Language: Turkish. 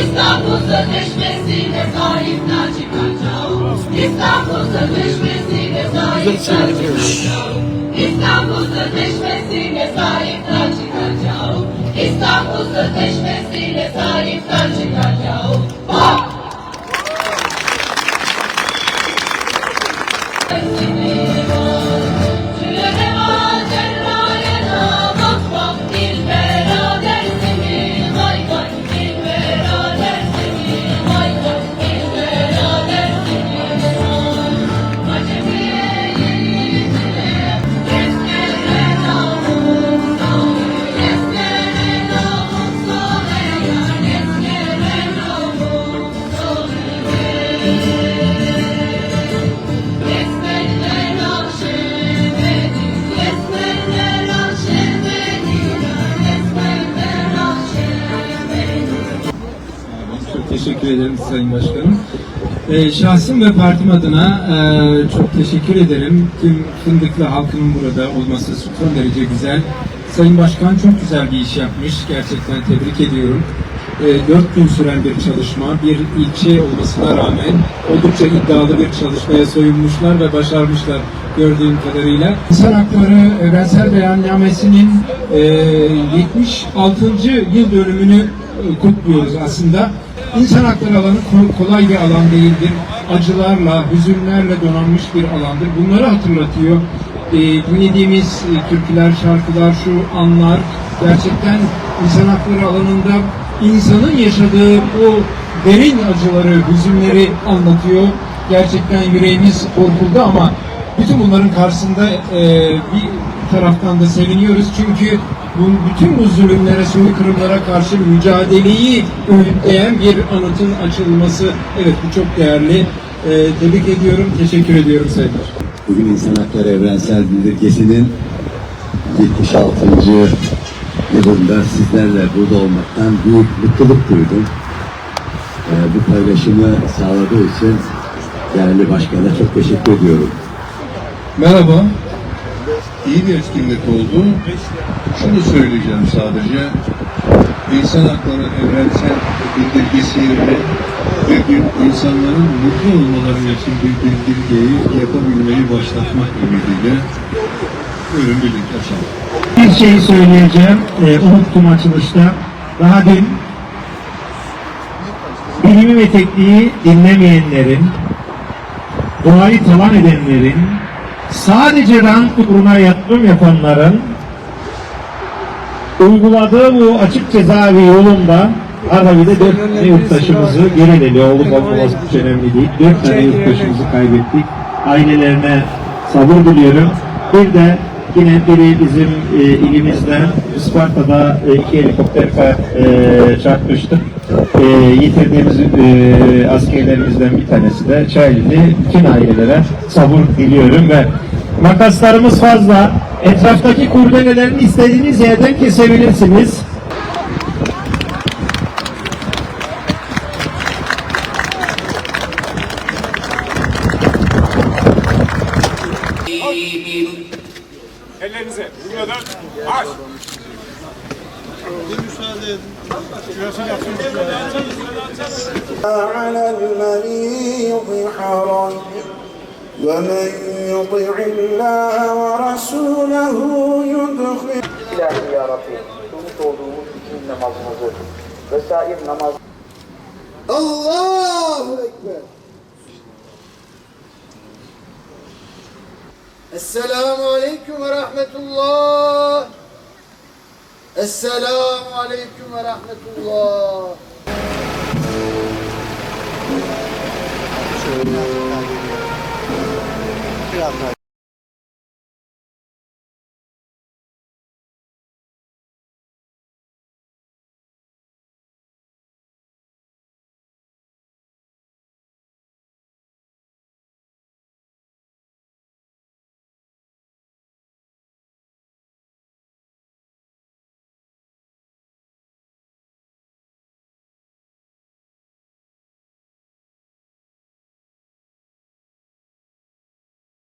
İstanbul'da düşmesiyle sahip Naci Kaçao İstanbul'da düşmesiyle sahip Naci Kaçao İstanbul'da düşmesiyle sahip Naci Kaçao İstanbul'da düşmesiyle sahip Naci Kaçao Bak! Teşekkür ederim Sayın Başkanım. Ee, şahsım ve partim adına e, çok teşekkür ederim. Tüm Fındıklı halkının burada olması son derece güzel. Sayın Başkan çok güzel bir iş yapmış. Gerçekten tebrik ediyorum. E, dört gün süren bir çalışma, bir ilçe olmasına rağmen oldukça iddialı bir çalışmaya soyunmuşlar ve başarmışlar gördüğüm kadarıyla. İnsan Hakları Evrensel Beyannamesi'nin e, 76. yıl dönümünü e, kutluyoruz aslında. İnsan hakları alanı ko- kolay bir alan değildir. Acılarla, hüzünlerle donanmış bir alandır. Bunları hatırlatıyor. E, dinlediğimiz e, türküler, şarkılar, şu anlar gerçekten insan hakları alanında insanın yaşadığı o derin acıları, hüzünleri anlatıyor. Gerçekten yüreğimiz korkuldu ama bütün bunların karşısında e, bir taraftan da seviniyoruz çünkü bu, bütün bu zulümlere, soykırımlara karşı mücadeleyi öğütleyen bir anıtın açılması evet bu çok değerli. E, tebrik ediyorum, teşekkür ediyorum Sayın. Bugün İnsan Hakları Evrensel Bildirgesi'nin 76. yılında sizlerle burada olmaktan büyük mutluluk duydum. Ee, bu paylaşımı sağladığı için değerli başkana çok teşekkür ediyorum. Merhaba. İyi bir etkinlik oldu. Şunu söyleyeceğim sadece. İnsan Hakları Evrensel Bildirgesi'yle bir gün insanların mutlu olmaları için bir bildirgeyi yapabilmeyi başlatmak ümidiyle buyurun birlikte açalım. Bir şey söyleyeceğim, e, unuttum açılışta. Daha dün bilimi ve tekniği dinlemeyenlerin, doğayı talan edenlerin, sadece rant uğruna yatırım yapanların uyguladığı bu açık cezaevi yolunda Arhavi'de dört tane yurttaşımızı geri geliyor. Olup olmaması hiç önemli değil. Dört tane yurttaşımızı kaybettik. Ailelerine sabır diliyorum. Bir de yine biri bizim e, ilimizden Isparta'da e, iki helikopter e, çarpmıştı. E, yitirdiğimiz e, askerlerimizden bir tanesi de Çaylı'da. Bütün ailelere sabır diliyorum ve makaslarımız fazla. Etraftaki kurdelelerini istediğiniz yerden kesebilirsiniz. Ellerinize. Buradan aç. على المريض حرج ومن يطع الله ورسوله يدخل İlahi Ya Rabbi, kılmış olduğumuz bizim namazımızı vesair namaz الله أكبر Esselamu Aleyküm ve Rahmetullah. Şöyle biraz daha geliyor. Biraz daha